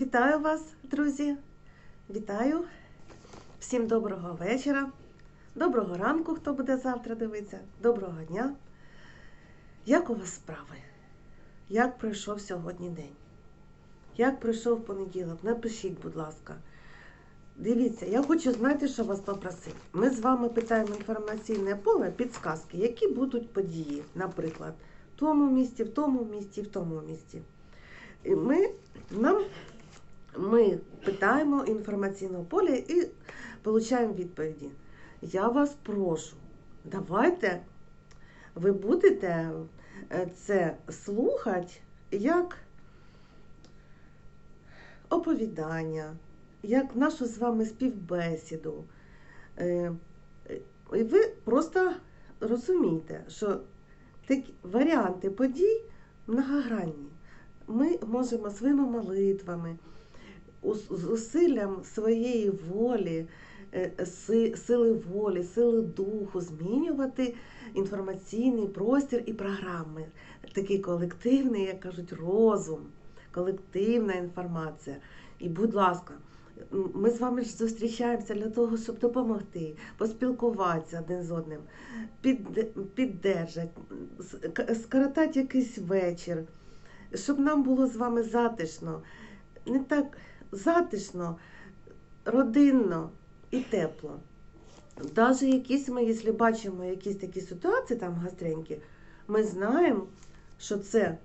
Вітаю вас, друзі! Вітаю! Всім доброго вечора, доброго ранку, хто буде завтра дивитися, доброго дня. Як у вас справи? Як пройшов сьогодні день? Як пройшов понеділок? Напишіть, будь ласка. Дивіться, я хочу знаєте, що вас попросити. Ми з вами питаємо інформаційне поле, підсказки, які будуть події, наприклад, в тому місті, в тому місті, в тому місті. І ми, нам, ми питаємо інформаційного поля і отримуємо відповіді. Я вас прошу, давайте ви будете е, це слухати як оповідання, як нашу з вами співбесіду. Е, І ви просто розумієте, що такі варіанти подій многогранні. Ми можемо своїми молитвами, зусиллям своєї волі, е, сили волі, сили духу змінювати інформаційний простір і програми. Такий колективний, як кажуть, розум, колективна інформація. І, будь ласка, ми з вами ж зустрічаємося для того, щоб допомогти, поспілкуватися один з одним, піддержати, скоротати якийсь вечір, щоб нам було з вами затишно, не так затишно, родинно і тепло. Навіть якісь ми, якщо бачимо якісь такі ситуації там гастренькі, ми знаємо, що це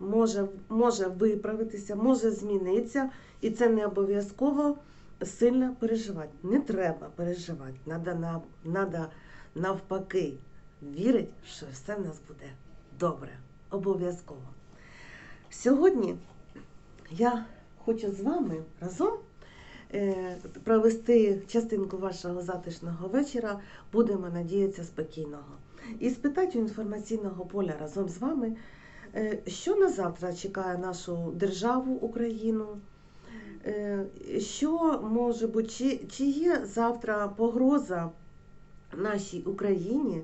може, може виправитися, може змінитися, і це не обов'язково сильно переживати. Не треба переживати. Надо, на, надо навпаки вірити, що все в нас буде добре. Обов'язково. Сьогодні я хочу з вами разом е, провести частинку вашого затишного вечора. Будемо надіятися спокійного. І спитати у інформаційного поля разом з вами, е, що на завтра чекає нашу державу Україну. Е, Що може бути, чи, чи є завтра погроза нашій Україні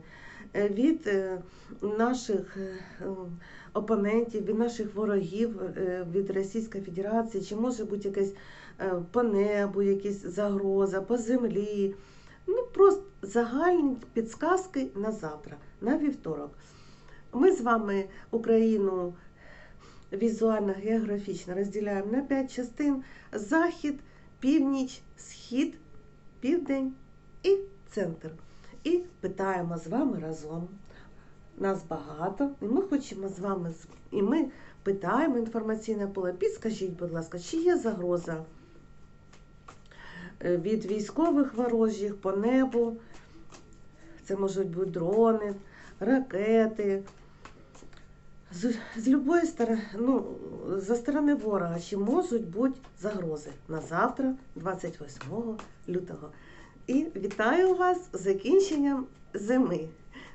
від наших опонентів, від наших ворогів, е, від Російської Федерації, чи може бути якась е, по небу, якась загроза, по землі. Ну, просто загальні підсказки на завтра, на вівторок. Ми з вами Україну візуально географічно розділяємо на 5 частин: захід, північ, схід, південь і центр. І питаємо з вами разом. Нас багато, і ми хочемо з вами і ми питаємо інформаційне поле. Підскажіть, будь ласка, чи є загроза е, від військових ворожих по небу? Це можуть бути дрони, ракети. З, з любої сторони, ну, за сторони ворога, чи можуть бути загрози на завтра, 28 лютого. І вітаю вас з закінченням зими.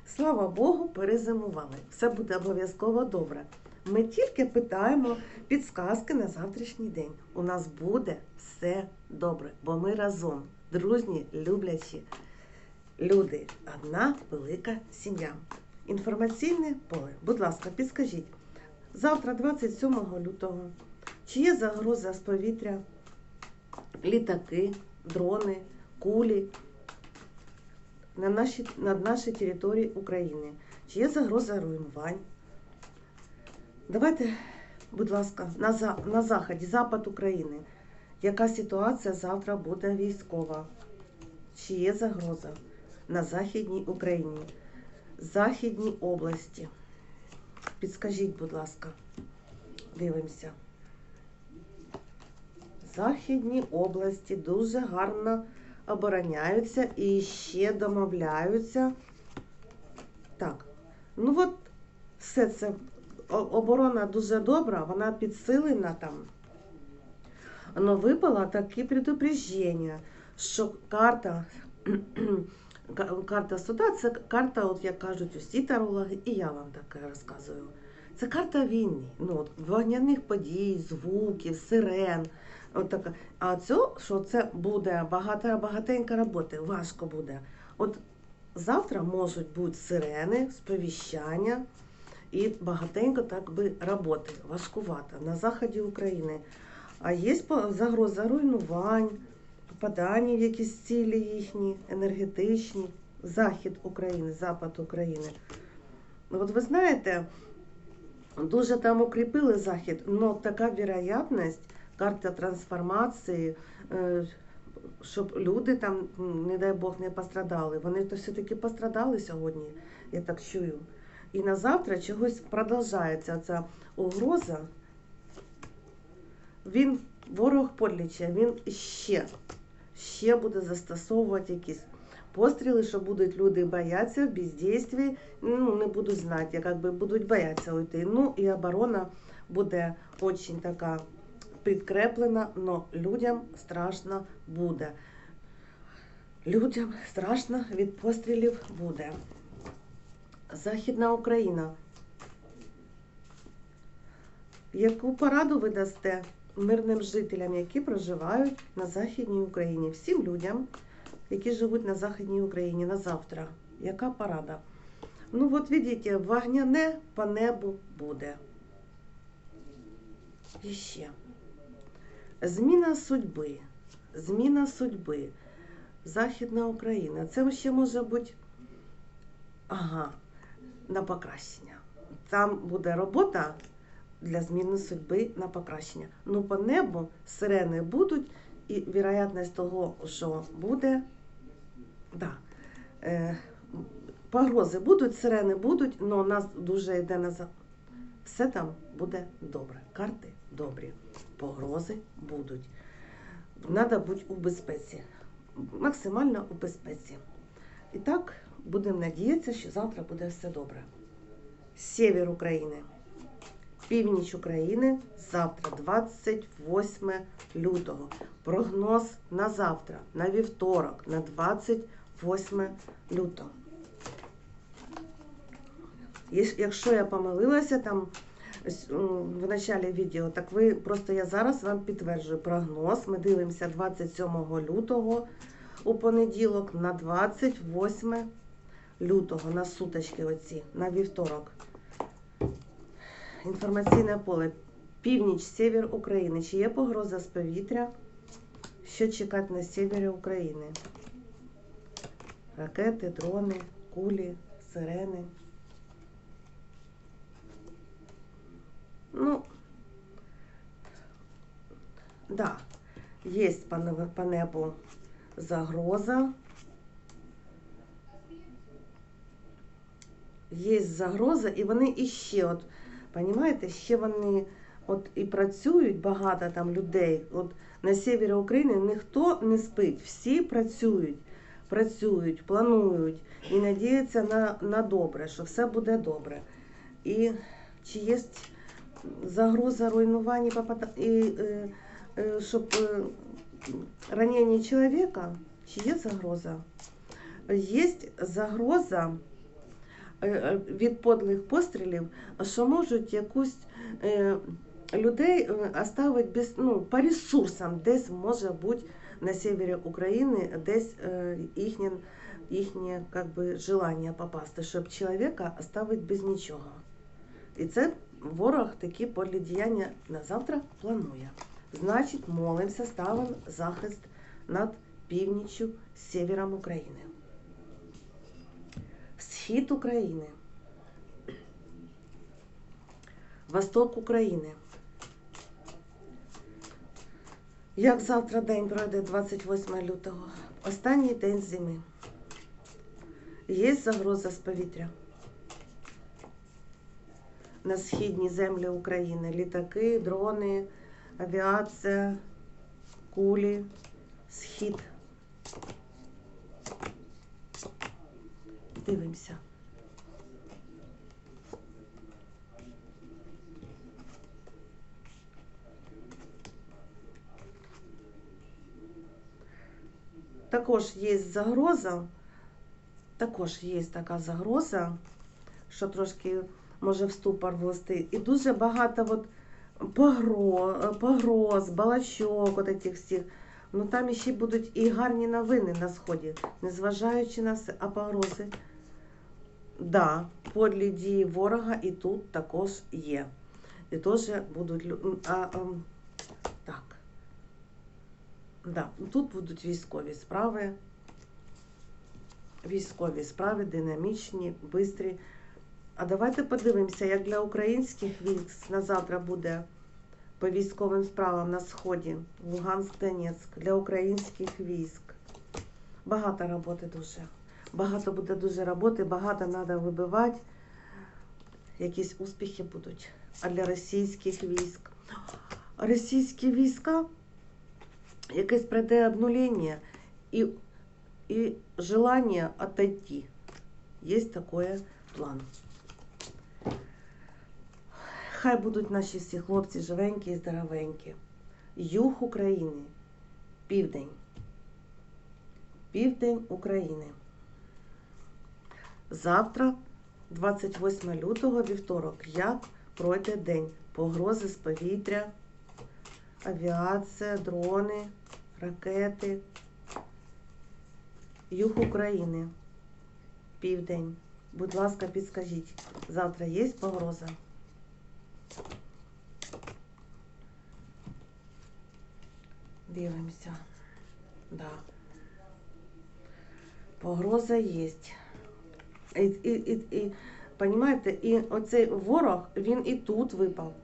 Слава Богу, перезимували. Все буде обов'язково добре. Ми тільки питаємо підсказки на завтрашній день. У нас буде все добре, бо ми разом, дружні, люблячі люди. Одна велика сім'я. Інформаційне поле. Будь ласка, підскажіть. Завтра, 27 лютого, чи є загроза з повітря, літаки, дрони, кулі на нашій, над нашій території України? Чи є загроза руйнувань? Давайте, будь ласка, на, на заході, запад України. Яка ситуація завтра буде військова? Чи є загроза на Західній Україні? Західній області. Підскажіть, будь ласка, дивимося. Західні області дуже гарно обороняються і ще домовляються. Так, ну от все це оборона дуже добра, вона підсилена там. Но випало таке предупреждення, що карта Карта суда це карта, от як кажуть усі тарологи, і я вам таке розказую. Це карта війни, ну, от, вогняних подій, звуків, сирен. От така. А це, що це буде багато, багатенька роботи, важко буде. От завтра можуть бути сирени, сповіщання і багатенько так би роботи, важкувато на заході України. А є загроза руйнувань, попадання в якісь цілі їхні, енергетичні, захід України, запад України. Ну, От ви знаєте, дуже там укріпили захід, але така вероятність, карта трансформації, е, щоб люди там, не дай Бог, не пострадали. Вони то все-таки пострадали сьогодні, я так чую. І на завтра чогось продовжається ця угроза. Він, ворог подлічає, він ще, ще буде застосовувати якісь постріли, що будуть люди боятися в бездействі, ну, не будуть знати, як би будуть боятися уйти. Ну і оборона буде дуже така підкреплена, але людям страшно буде. Людям страшно від пострілів буде. Західна Україна. Яку пораду ви дасте мирним жителям, які проживають на Західній Україні? Всім людям, які живуть на Західній Україні на завтра. Яка порада? Ну, от видите, вогняне по небу буде. І ще. Зміна судьби. Зміна судьби. Західна Україна. Це ще може бути. Ага, на покращення. Там буде робота для зміни судьби на покращення. Ну, по небу сирени будуть, і вероятність того, що буде, да, е, погрози будуть, сирени будуть, але нас дуже йде назад. Все там буде добре. Карти добрі, погрози будуть. Треба бути у безпеці, максимально у безпеці. І так, будемо надіятися, що завтра буде все добре. Север України. Північ України завтра, 28 лютого. Прогноз на завтра, на вівторок, на 28 лютого. Якщо я помилилася там в началі відео, так ви просто я зараз вам підтверджую прогноз. Ми дивимося 27 лютого у понеділок на 28 лютого на суточки оці, на вівторок. Інформаційне поле. Північ, север України. Чи є погроза з повітря? Що чекати на севері України? Ракети, дрони, кулі, сирени. Ну, да, є по, небу- загроза. Є загроза, і вони іще, от, понімаєте, ще вони от і працюють багато там людей. От на севері України ніхто не спить, всі працюють, працюють, планують і надіються на, на добре, що все буде добре. І чи є загроза руйнування і, е, е, щоб е, ранення чоловіка, чи є загроза? Є загроза від подлих пострілів, що можуть якусь людей оставити без, ну, по ресурсам, десь може бути на севері України, десь їхнє, їхнє как би, желання попасти, щоб чоловіка оставити без нічого. І це ворог такі подлі діяння на завтра планує. Значить, молимося, ставимо захист над північчю, севером України. Схід України. Восток України. Як завтра день пройде 28 лютого? Останній день зими. Є загроза з повітря. На східній землі України. Літаки, дрони, авіація, кулі, схід. Дивимося. Також є загроза, також є така загроза, що трошки може в ступор ввести. І дуже багато от погроз, погроз балачок, от этих всіх. Ну там ще будуть і гарні новини на сході, незважаючи на все, а погрози. Да, подлі дії ворога і тут також є. І теж будуть м, а, ем, Так. Да, тут будуть військові справи. Військові справи динамічні, бистрі. А давайте подивимося, як для українських військ на завтра буде по військовим справам на сході, Луганськ, Донецьк, для українських військ. Багато роботи дуже. Багато буде дуже роботи, багато треба вибивати. Якісь успіхи будуть. А для російських військ. Російські війська якесь прийде обнулення і, і желання отойти. Є такий план. Хай будуть наші всі хлопці живенькі і здоровенькі. Юг України, південь. Південь України. Завтра, 28 лютого, вівторок, як пройде день. Погрози з повітря, авіація, дрони, ракети. Юг України. Південь. Будь ласка, підскажіть, завтра є погроза? Дивимося. Да. Погроза є. І, і, і, і, понімаєте, і оцей ворог, він і тут випав.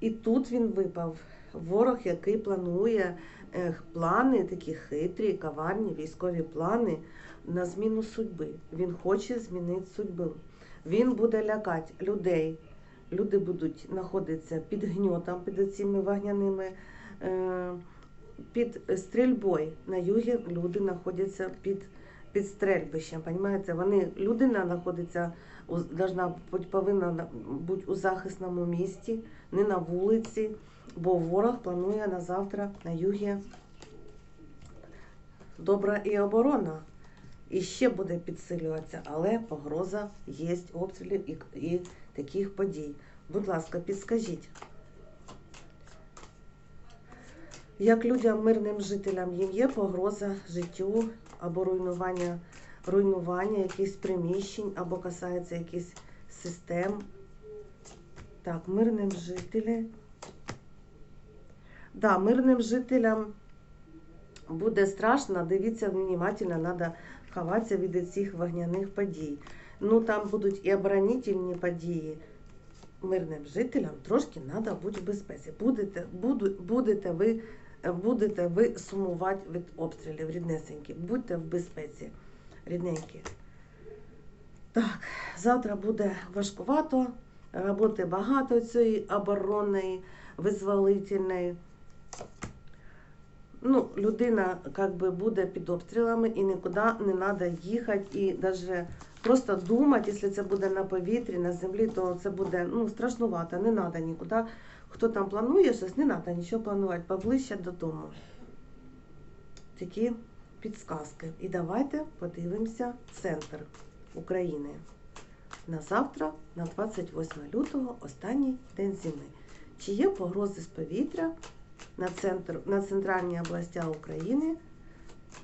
І тут він випав. Ворог, який планує е, плани, такі хитрі, коварні військові плани на зміну судьби. Він хоче змінити судьбу. Він буде лякати людей. Люди будуть знаходитися під гньотом, під цими вогняними, е, під стрільбою. На югі люди знаходяться під, під стрельбищем. Понимаєте? Вони, людина знаходиться, должна повинна бути у захисному місті, не на вулиці, бо ворог планує на завтра на югі добра і оборона. І ще буде підсилюватися, але погроза є обстрілів і, і таких подій. Будь ласка, підскажіть, як людям, мирним жителям, їм є погроза життю або руйнування, руйнування якихось приміщень, або касається якихось систем. Так, мирним жителям. Да, мирним жителям буде страшно, дивіться внимательно, треба ховатися від цих вогняних подій. Ну, там будуть і оборонительні події. Мирним жителям трошки треба бути в безпеці. Будете, буду, будете, ви, будете ви сумувати від обстрілів, ріднесенькі. Будьте в безпеці, рідненькі. Так, завтра буде важкувато, роботи багато цієї оборонної, визволительної. Ну, людина как би буде під обстрілами і нікуди не треба їхати. І навіть просто думати, якщо це буде на повітрі, на землі, то це буде ну, страшнувато, не треба нікуди. Хто там планує щось, не треба нічого планувати, поближче додому. Такі підсказки. І давайте подивимося центр України. На завтра, на 28 лютого, останній день зими. Чи є погрози з повітря на, центр, на центральні областя України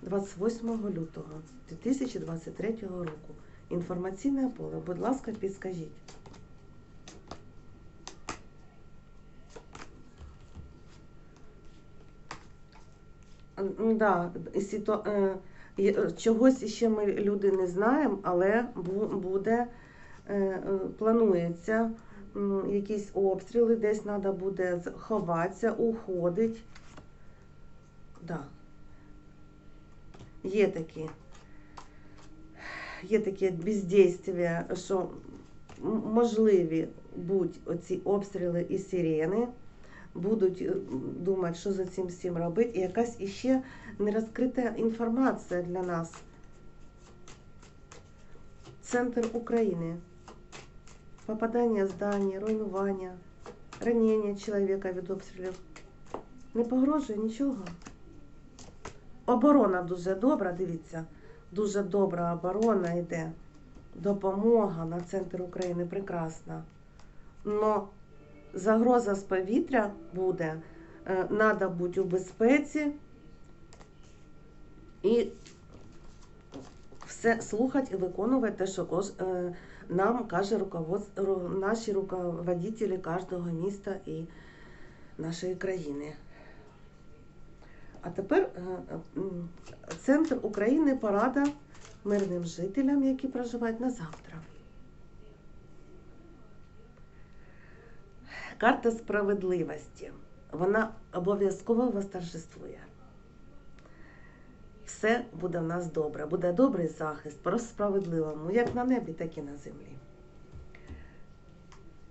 28 лютого 2023 року. Інформаційне поле. Будь ласка, підскажіть. Да, ситу- е, е, чогось ще ми люди не знаємо, але буде, е, планується якісь обстріли, десь треба буде ховатися, уходить. Да. Є такі. Є таке бездействие, що можливі будуть оці обстріли і сирени, будуть е, думати, що за цим всім робити, і якась іще не розкрита інформація для нас. Центр України. Попадання здані, руйнування, ранення чоловіка від обстрілів. Не погрожує нічого. Оборона дуже добра, дивіться. Дуже добра оборона йде. Допомога на центр України прекрасна. Но загроза з повітря буде. Треба бути у безпеці і все слухати і виконувати те, що е, нам каже руководство, наші руководителі кожного міста і нашої країни. А тепер е, е, центр України порада мирним жителям, які проживають на завтра. Карта справедливості. Вона обов'язково восторжествує. Все буде в нас добре. Буде добрий захист, по справедливому, як на небі, так і на землі.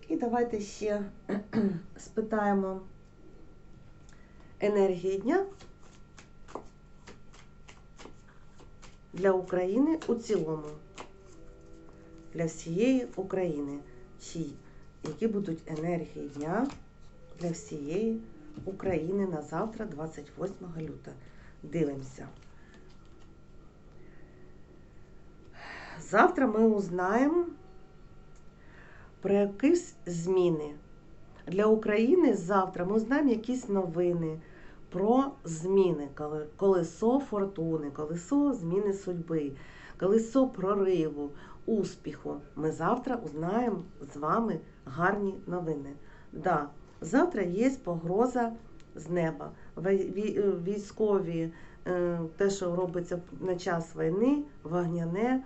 І давайте ще спитаємо енергії дня для України у цілому, для всієї України. Чи які будуть енергії дня для всієї України на завтра, 28 лютого. Дивимося. Завтра ми узнаємо про якісь зміни. Для України завтра ми узнаємо якісь новини про зміни, колесо фортуни, колесо зміни судьби, колесо прориву, успіху. Ми завтра узнаємо з вами гарні новини. Да, завтра є погроза з неба. Е, Військові, е, те, що робиться на час війни, вогняне,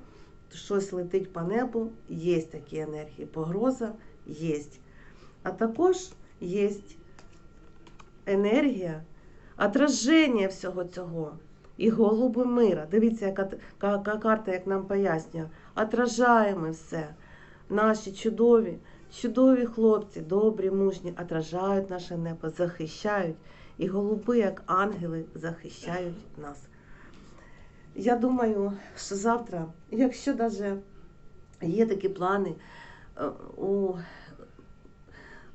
щось летить по небу, є такі енергії. Погроза є. А також є енергія, отраження всього цього. І голуби мира. Дивіться, яка, яка карта, як нам пояснює. Отражаємо все. Наші чудові, чудові хлопці, добрі, мужні, отражають наше небо, захищають. І голуби, як ангели, захищають нас. Я думаю, що завтра, якщо навіть є такі плани е, у,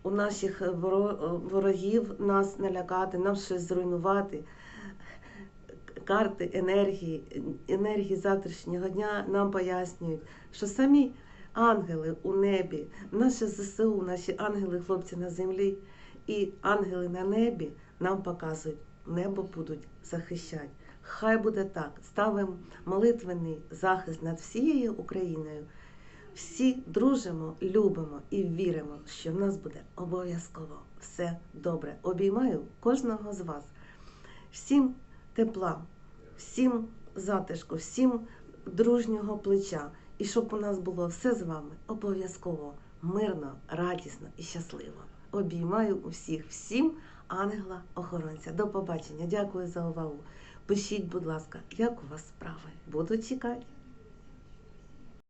у наших ворогів нас налякати, нам щось зруйнувати, карти енергії, енергії завтрашнього дня нам пояснюють, що самі ангели у небі, наші ЗСУ, наші ангели, хлопці на землі і ангели на небі нам показують, небо будуть захищати. Хай буде так. Ставимо молитвений захист над всією Україною. Всі дружимо, любимо і віримо, що в нас буде обов'язково все добре. Обіймаю кожного з вас. Всім тепла, всім затишку, всім дружнього плеча. І щоб у нас було все з вами обов'язково мирно, радісно і щасливо. Обіймаю усіх, всім ангела-охоронця. До побачення. Дякую за увагу. Пишіть, будь ласка, як у вас справи. Буду чекати.